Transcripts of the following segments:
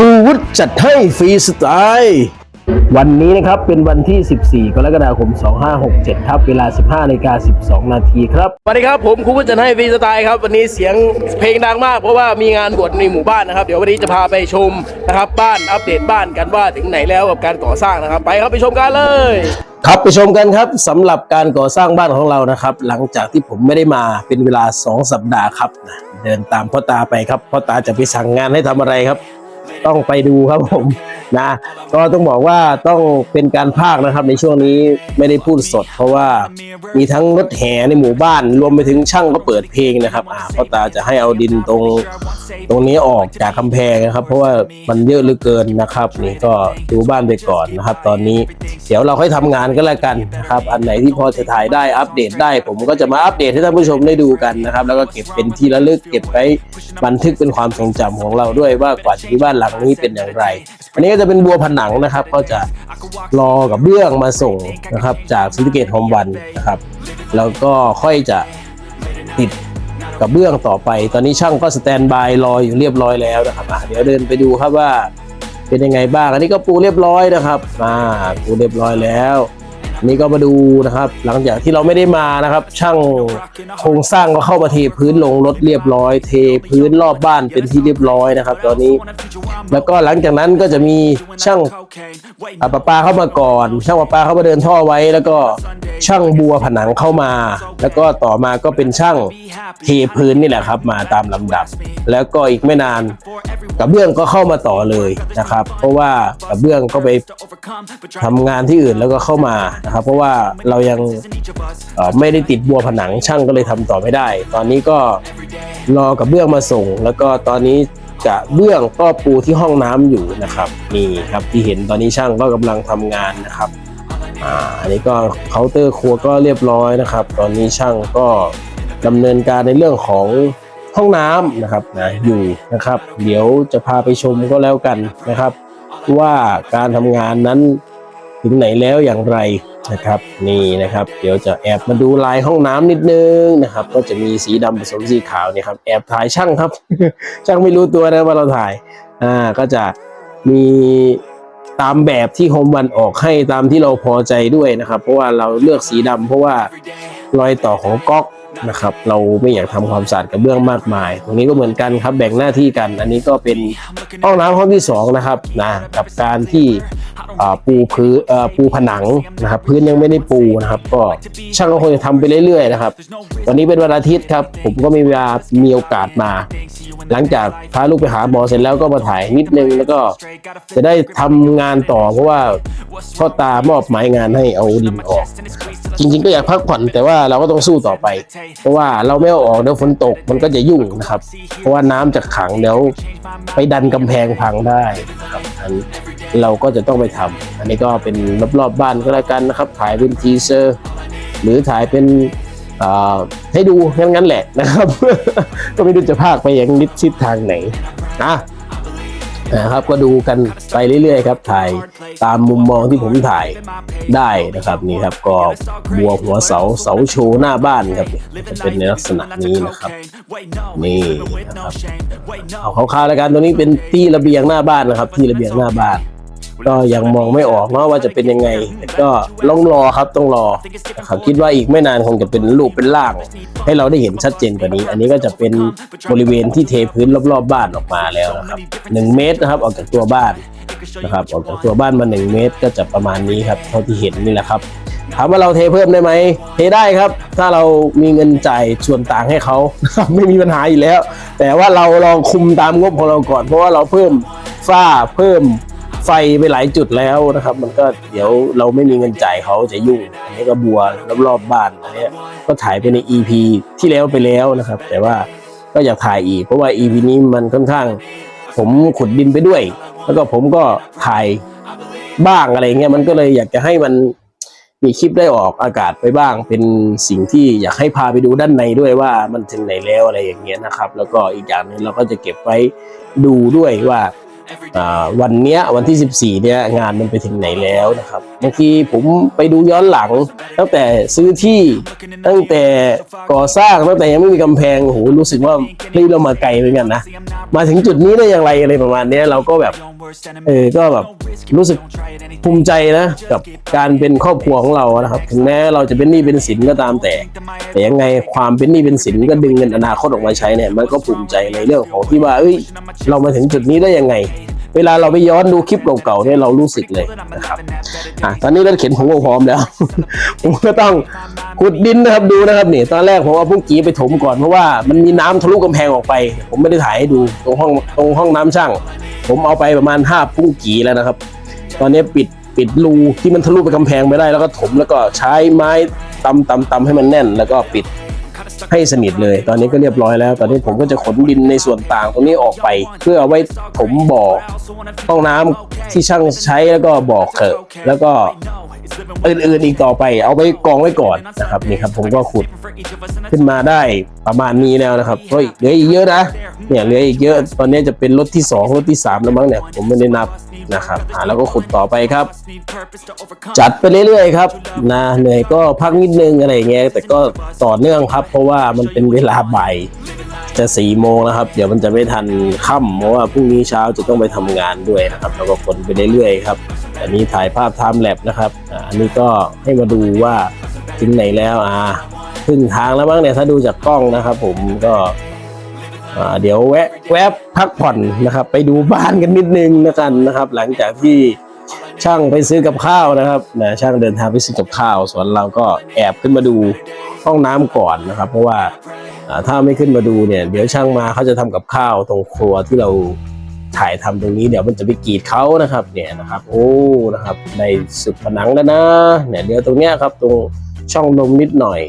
รูวุฒิจัดให้ฟรีสไตล์วันนี้นะครับเป็นวันที่ 14 กรกฎาคม 2567 ครับเวลา 15นาฬิกา12 นาทีครับสวัสดีครับผมครูวุฒิจัดให้ฟรีสไตล์ครับวันนี้เสียงเพลงดังมากเพราะว่ามีงานบวชในหมู่บ้านนะครับ เดี๋ยววันนี้จะพาไปชมนะครับบ้านอัปเดตบ้านกันว่าถึงไหนแล้วกับการก่อสร้างนะครับ ไปครับไปชมกันเลยครับไปชมกันครับสำหรับการก่อสร้างบ้านของเรานะครับ หลังจากที่ผมไม่ได้มาเป็นเวลา 2 สัปดาห์ครับนะเดินตามพ่อตาไปครับพ่อตาจะไปสั่งงานให้ทำอะไรครับ ต้องไปดูครับผม นะก็ต้องบอกว่าต้องเป็นการพากนะครับในช่วงนี้ไม่ได้พูดสด เพราะว่ามีทั้งรถแห่ในหมู่บ้าน รวมไปถึงช่างก็เปิดเพลงนะครับอ่าพ่อตาจะให้เอาดินตรงตรงนี้ออกจากกำแพงนะครับ เพราะว่ามันเยอะเหลือเกินนะครับ นี่ก็ดูบ้านไปก่อนนะครับ ตอนนี้เดี๋ยวเราค่อยทำงานก็แล้วกันนะครับ อันไหนที่พอจะถ่ายได้อัปเดตได้ ผมก็จะมาอัปเดตให้ท่านผู้ชมได้ดูกันนะครับ แล้วก็เก็บเป็นที่ระลึกเก็บไว้บันทึกเป็นความทรงจำของเราด้วยว่ากว่าจะมีบ้านหลังนี้เป็นอย่างไร อันนี้ก็จะเป็นบัวผนังนะครับ ก็จะรอกับเบื้องมาส่งนะครับ จากซิติเกตโฮมวันนะครับ แล้วก็ค่อยจะติดกับเบื้องต่อไป ตอนนี้ช่างก็สแตนบายรออยู่เรียบร้อยแล้วนะครับเดี๋ยวเดินไปดูครับว่าเป็นยังไงบ้าง อันนี้ก็ปูเรียบร้อยนะครับ อ่า ปูเรียบร้อยแล้ว อันนี้ก็มาดูนะครับ หลังจากที่เราไม่ได้มานะครับ ช่างโครงสร้างก็เข้ามาเทพื้นลงรถเรียบร้อย เทพื้นรอบบ้านเป็นที่เรียบร้อยนะครับ ตอนนี้ แล้วก็หลังจากนั้นก็จะมีช่างอะประปาเข้ามาก่อน ช่างประปาเข้ามาเดินท่อไว้ แล้วก็ช่างบัวผนังเข้ามา แล้วก็ต่อมาก็เป็นช่างเทพื้นนี่แหละครับ มาตามลำดับ แล้วก็อีกไม่นานกระเบื้องก็เข้ามาต่อเลยนะครับ เพราะว่ากระเบื้องก็ไปทำงานที่อื่นแล้วก็เข้ามานะครับ เพราะว่าเรายังไม่ได้ติดบัวผนังช่างก็เลยทำต่อไม่ได้ ตอนนี้ก็รอกระเบื้องมาส่ง แล้วก็ตอนนี้กะเบื้องก็ปูที่ห้องน้ำอยู่นะครับนี่ครับที่เห็นตอนนี้ช่างก็กำลังทำงานนะครับอ่าอันนี้ก็เคาน์เตอร์ครัวก็เรียบร้อยนะครับ ตอนนี้ช่างก็ดำเนินการในเรื่องของห้องน้ำนะครับนะอยู่นะครับ เดี๋ยวจะพาไปชมก็แล้วกันนะครับ ว่าการทำงานนั้นถึงไหนแล้วอย่างไร นะครับ นี่นะครับ เดี๋ยวจะแอบมาดูลายห้องน้ำนิดนึงนะครับ ก็จะมีสีดำผสมสีขาวเนี่ยครับแอบถ่ายช่างครับ ช่างไม่รู้ตัวนะว่าเราถ่ายอ่าก็จะมีตามแบบที่โฮมวันออกให้ตามที่เราพอใจด้วยนะครับ เพราะว่าเราเลือกสีดำเพราะว่ารอยต่อของก๊อก นะครับ เราไม่อยากทำความสะอาดกระเบื้องมากมาย ตรงนี้ก็เหมือนกันครับแบ่งหน้าที่กัน อันนี้ก็เป็นห้องน้ำห้องที่สองนะครับนะกับการที่ปูพื้นปูผนังนะครับ พื้นยังไม่ได้ปูนะครับ ก็ช่างก็คงจะทำไปเรื่อยๆนะครับตอนนี้เป็นวันอาทิตย์ครับ ผมก็มีเวลามีโอกาสมา หลังจากพาลูกไปหาหมอเสร็จแล้วก็มาถ่ายนิดนึงแล้วก็จะได้ทำงานต่อเพราะว่าพ่อตามอบหมายงานให้เอาดินออก จริงๆก็อยากพักผ่อนแต่ว่าเราก็ต้องสู้ต่อไปเพราะว่าเราไม่เอาออกเดี๋ยวฝนตกมันก็จะยุ่งนะครับ เพราะว่าน้ำจะขังเดี๋ยวไปดันกำแพงพังได้นะครับอันเราก็จะต้องไปทำอันนี้ก็เป็นรอบๆบบ้านก็แล้วกันนะครับถ่ายเป็นทีเซอร์หรือถ่ายเป็นให้ดูงั้นๆแหละนะครับ ก็ไม่รู้จะพากไปอย่างนิดชิดทางไหนนะ นะครับก็ดูกันไปเรื่อยๆครับถ่ายตามมุมมองที่ผมถ่ายได้นะครับนี่ครับก็บัวหัวเสาเสาโชว์หน้าบ้านครับจะเป็นในลักษณะนี้นะครับนี่นะครับเอาคร่าวๆแล้วกันตัวนี้เป็นที่ระเบียงหน้าบ้านนะครับ ที่ระเบียงหน้าบ้าน ก็ยังมองไม่ออกเนาะว่าจะเป็นยังไงแต่ก็ลองรอครับต้องรอนะครับคิดว่าอีกไม่นานคงจะเป็นรูปเป็นร่าง ให้เราได้เห็นชัดเจนกว่านี้ อันนี้ก็จะเป็นบริเวณที่เทพื้นรอบๆบ้านออกมาแล้วนะครับหนึ่งเมตรนะครับออกจากตัวบ้านนะครับออกจากตัวบ้านมาหนึ่งเมตรก็จะประมาณนี้ครับเท่าที่เห็นนี่แหละครับถามว่าเราเทเพิ่มได้ไหมเทได้ครับ ถ้าเรามีเงินจ่ายส่วนต่างให้เขาไม่มีปัญหาอยู่แล้ว แต่ว่าเราลองคุมตามงบของเราก่อน เพราะว่าเราเพิ่มฝ้าเพิ่ม ไฟไปหลายจุดแล้วนะครับ มันก็เดี๋ยวเราไม่มีเงินจ่ายเขาจะยุ่งอันนี้ก็บัวรอบๆบ้านอันนี้ก็ถ่ายไปใน EP ที่แล้วไปแล้วนะครับ แต่ว่าก็อยากถ่ายอีก เพราะว่า EP นี้มันค่อนข้าง ผมขุดดินไปด้วย แล้วก็ผมก็ถ่ายบ้างอะไรเงี้ยมันก็เลยอยากจะให้มันมีคลิปได้ออกอากาศไปบ้าง เป็นสิ่งที่อยากให้พาไปดูด้านในด้วยว่ามันถึงไหนแล้วอะไรอย่างเงี้ยนะครับ แล้วก็อีกอย่างหนึงเราก็จะเก็บไว้ดูด้วยว่า วันเนี้ยวันที่ 14เนี่ยงานมันไปถึงไหนแล้วนะครับ บางทีผมไปดูย้อนหลัง ตั้งแต่ซื้อที่ตั้งแต่ก่อสร้างตั้งแต่ยังไม่มีกำแพงโอ้โหรู้สึกว่าเฮ้ยเรามาไกลเหมือนกันนะมาถึงจุดนี้ได้อย่างไรอะไรประมาณนี้เราก็แบบเออก็แบบรู้สึกภูมิใจนะกับการเป็นครอบครัวของเรานะครับ ถึงแม้เราจะเป็นหนี้เป็นสินก็ตามแต่ แต่ยังไงความเป็นหนี้เป็นสินก็ดึงเงินอนาคตออกมาใช้เนี่ยมันก็ภูมิใจในเรื่องของที่ว่าเอ้ยเรามาถึงจุดนี้ได้ยังไง เวลาเราไปย้อนดูคลิปเก่าๆเนี่ยเรารู้สึกเลยนะครับอะตอนนี้รถเข็นผมก็พร้อมแล้ว ผมก็ต้องขุดดินนะครับดูนะครับนี่ตอนแรกผมเอาพุ่งกีไปถมก่อนเพราะว่ามันมีน้ำทะลุกำแพงออกไป ผมไม่ได้ถ่ายให้ดูตรงห้องตรงห้องน้ำช่าง ผมเอาไปประมาณห้าพุ่งกีแล้วนะครับ ตอนนี้ปิดปิดรูที่มันทะลุไปกำแพงไม่ได้แล้วก็ถมแล้วก็ใช้ไม้ตำตำตำให้มันแน่นแล้วก็ปิด ให้สนิทเลย ตอนนี้ก็เรียบร้อยแล้ว ตอนนี้ผมก็จะขนดินในส่วนต่างตรงนี้ออกไป เพื่อเอาไว้ถมบ่อห้องน้ำที่ช่างใช้แล้วก็บ่อเขอะแล้วก็อื่นๆอีกต่อไป เอาไปกองไว้ก่อนนะครับนี่ครับ ผมก็ขุดขึ้นมาได้ประมาณนี้แล้วนะครับเฮ้ยเหลืออีกเยอะนะเนี่ยเหลืออีกเยอะ ตอนนี้จะเป็นรถที่สองรถที่สามแล้วมั้งเนี่ยผมไม่ได้นับ นะครับอ่าแล้วก็ขุดต่อไปครับ จัดไปเรื่อยๆครับนะเหนื่อยก็พักนิดนึงอะไรเงี้ยแต่ก็ต่อเนื่องครับ เพราะว่ามันเป็นเวลาบ่ายจะสี่โมงนะครับ เดี๋ยวมันจะไม่ทันค่ำเพราะว่าพรุ่งนี้เช้าจะต้องไปทำงานด้วยนะครับ แล้วก็ฝนไปเรื่อยๆครับ อันนี้ถ่ายภาพไทม์แลปนะครับอันนี้ก็ให้มาดูว่าถึงไหนแล้วอ่าครึ่งทางแล้วบ้างเนี่ยถ้าดูจากกล้องนะครับ ผมก็ เดี๋ยวแวะแวบพักผ่อนนะครับ ไปดูบ้านกันนิดนึงนะกันนะครับ หลังจากที่ช่างไปซื้อกับข้าวนะครับนะช่างเดินทางไปซื้อกับข้าว ส่วนเราก็แอบขึ้นมาดูห้องน้ำก่อนนะครับ เพราะว่าถ้าไม่ขึ้นมาดูเนี่ย เดี๋ยวช่างมาเขาจะทำกับข้าวตรงครัวที่เราถ่ายทำตรงนี้เดี๋ยวมันจะไปกรีดเขานะครับ เนี่ยนะครับ โอ้นะครับ ในสุดผนังแล้วนะเนี่ยเดี๋ยวตรงเนี้ยครับตรงช่องลมนิดหน่อย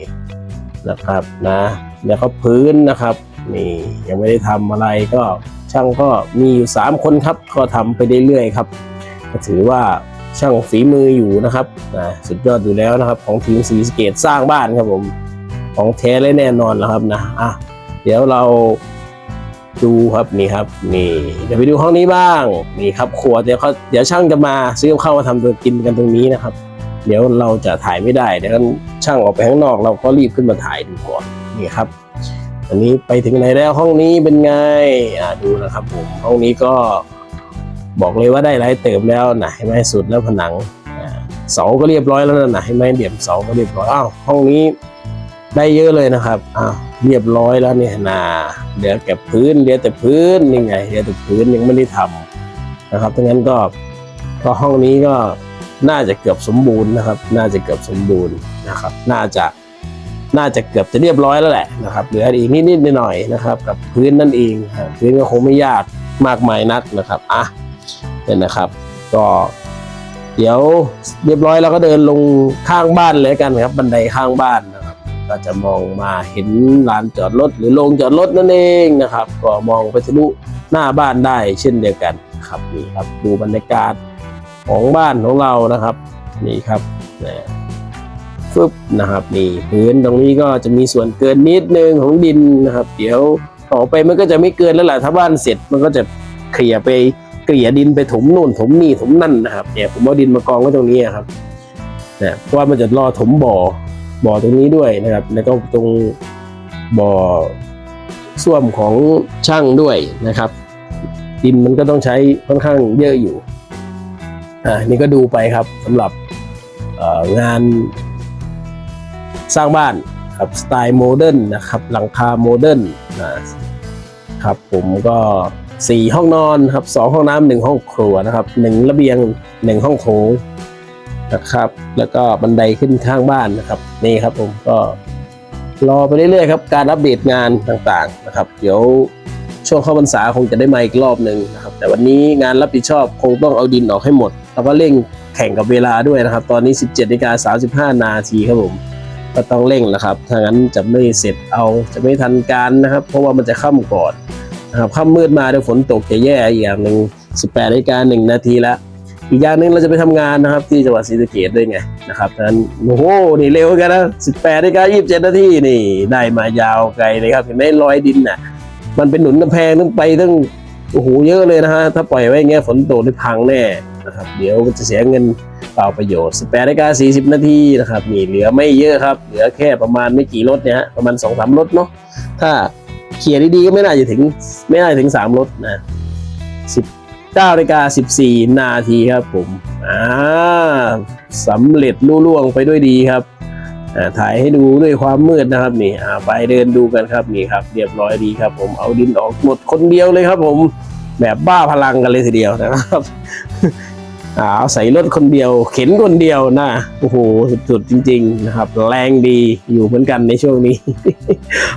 นะครับนะแล้วก็พื้นนะครับ นี่ยังไม่ได้ทำอะไรก็ช่างก็มีอยู่ 3 คนครับ ก็ทำไปเรื่อยๆครับก็ถือว่าช่างฝีมืออยู่นะครับนะสุดยอดอยู่แล้วนะครับ ของทีมสีสเกตสร้างบ้านครับผมของแท้และแน่นอนแล้วครับนะอะเดี๋ยวเราดูครับนี่ครับนี่เดี๋ยวไปดูห้องนี้บ้างนี่ครับครัวเดี๋ยวเขาเดี๋ยวช่างจะมาซื้อกับข้ามาทำตัวกินกันตรงนี้นะครับ เดี๋ยวเราจะถ่ายไม่ได้เดี๋ยวช่างออกไปข้างนอก เราก็รีบขึ้นมาถ่ายดูก่อนนี่ครับ อันนี้ไปถึงไหนแล้วห้องนี้เป็นไงอ่าดูนะครับผมห้องนี้ก็บอกเลยว่าได้หลายเติมแล้วนะให้ไหมสุดแล้วผนังเสาก็เรียบร้อยแล้วนะให้ไหมเดี่ยมเสาก็เรียบร้อยอ้าวห้องนี้ได้เยอะเลยนะครับอ้าวเรียบร้อยแล้วเนี่ยนะเหลือแค่พื้นเหลือแต่พื้นนี่ไงเหลือแต่พื้นยังไม่ได้ทำนะครับดังนั้นก็ก็ห้องนี้ก็น่าจะเกือบสมบูรณ์นะครับ น่าจะเกือบสมบูรณ์นะครับ น่าจะ น่าจะเกือบจะเรียบร้อยแล้วแหละนะครับเหลืออีกนิดๆหน่อยๆนะครับ กับพื้นนั่นเองพื้นก็คงไม่ยากมากมายนักนะครับอะเนี่ยนะครับ ก็เดี๋ยวเรียบร้อยแล้วก็เดินลงข้างบ้านเลยกันครับ บันไดข้างบ้านนะครับ ก็จะมองมาเห็นลานจอดรถหรือโรงจอดรถนั่นเองนะครับ ก็มองไปทะลุหน้าบ้านได้เช่นเดียวกันครับนี่ครับ ดูบรรยากาศของบ้านของเรานะครับ นี่ครับเนี่ย ฟึบนะครับนี่พื้นตรงนี้ก็จะมีส่วนเกินนิดนึงของดินนะครับ เดี๋ยวต่อไปมันก็จะไม่เกินแล้วแหละถ้าบ้านเสร็จมันก็จะเคลียไปเกลี่ยดินไปถมนู่นถมนี่ถมนั่นนะครับเนี่ยผมเอาดินมากองไว้ตรงนี้ครับนะเพราะว่ามันจะรอถมบ่อบ่อตรงนี้ด้วยนะครับ แล้วก็ตรงบ่อส้วมของช่างด้วยนะครับ ดินมันก็ต้องใช้ค่อนข้างเยอะอยู่อ่านี่ก็ดูไปครับสำหรับงาน สร้างบ้านครับสไตล์โมเดิร์นนะครับหลังคาโมเดิร์นนะครับผมก็สี่ห้องนอนครับสองห้องน้ำหนึ่งห้องครัวนะครับหนึ่งระเบียงหนึ่งห้องโถงนะครับ แล้วก็บันไดขึ้นข้างบ้านนะครับนี่ครับผมก็รอไปเรื่อยๆครับการอัปเดตงานต่างๆนะครับ เดี๋ยวช่วงเข้าพรรษาคงจะได้มาอีกรอบหนึ่งนะครับ แต่วันนี้งานรับผิดชอบคงต้องเอาดินออกให้หมด แล้วก็เร่งแข่งกับเวลาด้วยนะครับ ตอนนี้ 17นาฬิกา35 นาทีครับผม ก็ต้องเร่งนะครับ ถ้างั้นจะไม่เสร็จเอาจะไม่ทันการนะครับ เพราะว่ามันจะค่ำก่อนนะครับค่ำมืดมาเดี๋ยวฝนตกจะแย่อีกอย่างหนึ่ง18นาฬิกา1นาทีล้วอีกอย่างหนึ่งเราจะไปทำงานนะครับ ที่จังหวัดศรีสะเกษด้วยไงนะครับดังนั้นโอ้โหนี่เร็วกันนะ18นาฬิกา27นาทีนี่ได้มายาวไกลเลยครับเห็นไหมรอยดินน่ะ มันเป็นหนุนกำแพงต้องไปตั้งโอ้โหเยอะเลยนะฮะถ้าปล่อยไว้อย่างเงี้ยฝนตกได้พังแน่ นะครับ เดี๋ยวจะเสียเงินเปล่าประโยชน์ 18นาฬิกา40 นาทีนะครับนี่เหลือไม่เยอะครับ เหลือแค่ประมาณไม่กี่รถเนี่ยฮะประมาณ2อสรถเนาะถ้าเคลียร์ดีๆก็ไม่น่าจะถึงไม่น่าจะถึง 3รถนะ19นาฬิกา14 นาทีครับผมอ่าสำเร็จลุล่วงไปด้วยดีครับถ่ายให้ดูด้วยความมืดนะครับนี่ไปเดินดูกันครับนี่ครับ เรียบร้อยดีครับ ผมเอาดินออกหมดคนเดียวเลยครับ ผมแบบบ้าพลังกันเลยทีเดียวนะครับ อาเอาใส่รถคนเดียว เข็นคนเดียวนะโอ้โหสุดๆจริง ๆ นะครับ แรงดีอยู่เหมือนกันในช่วงนี้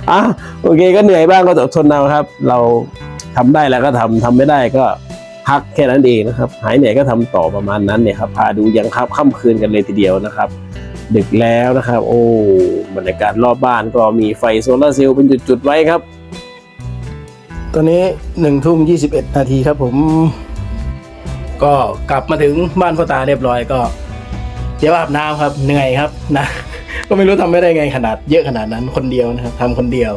อะโอเคก็เหนื่อยบ้างก็อดทนเอาครับ เราทำได้แล้วก็ทำทำไม่ได้ก็พักแค่นั้นเองนะครับ หายเหนื่อยก็ทำต่อประมาณนั้นเนี่ยครับพาดูยังครับค่ำคืนกันเลยทีเดียวนะครับ ดึกแล้วนะครับ โอ้บรรยากาศรอบบ้านก็มีไฟโซลาร์เซลล์เป็นจุดๆไว้ครับ ตอนนี้หนึ่งทุ่มยี่สิบเอ็ดนาทีครับผม ก็กลับมาถึงบ้านพ่อตาเรียบร้อยก็ เดี๋ยวอาบน้ำครับ เหนื่อยครับนะ ก็ไม่รู้ทำไม่ได้ไงขนาดเยอะขนาดนั้นคนเดียวนะครับทำคนเดียว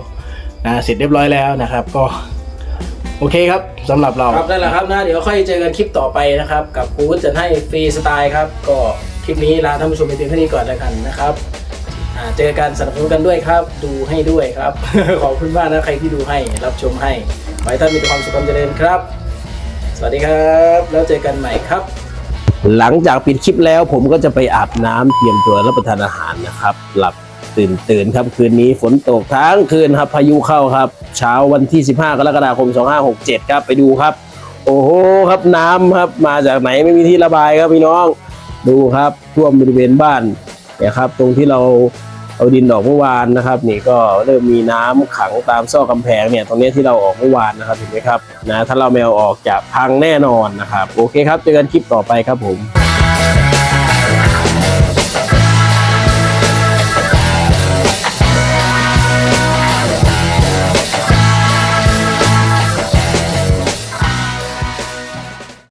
นะเสร็จเรียบร้อยแล้วนะครับ ก็ โอเคครับสำหรับเราครับนั่นแหละครับนะเดี๋ยวค่อยเจอกันคลิปต่อไปนะครับ กับครูจะให้ฟรีสไตล์ครับ ก็คลิปนี้ลาท่านผู้ชมไปเพียงเท่านี้ก่อนแล้วกันนะครับเจอกันสนับสนุนกันด้วยครับ ดูให้ด้วยครับ ขอบคุณมากนะใครที่ดูให้รับชมให้ขอให้ท่านมีความสุขความเจริญครับ สวัสดีครับ แล้วเจอกันใหม่ครับ หลังจากปิดคลิปแล้วผมก็จะไปอาบน้ำเตรียมตัวรับประทานอาหารนะครับ หลับตื่นตื่นครับคืนนี้ฝนตกทั้งคืนครับพายุเข้าครับ เช้าวันที่ 15 กรกฎาคม 2567 ครับไปดูครับ โอ้โหครับน้ำครับมาจากไหนไม่มีที่ระบายครับพี่น้องดูครับท่วมบริเวณบ้านนี่ยครับตรงที่เรา เอาดินออกเมื่อวานนะครับ นี่ก็เริ่มมีน้ำขังตามซอกกำแพงเนี่ยตรงนี้ที่เราออกเมื่อวานนะครับเห็นไหมครับนะถ้าเราไม่เอาออกจะพังแน่นอนนะครับ โอเคครับเจอกันคลิปต่อไปครับผม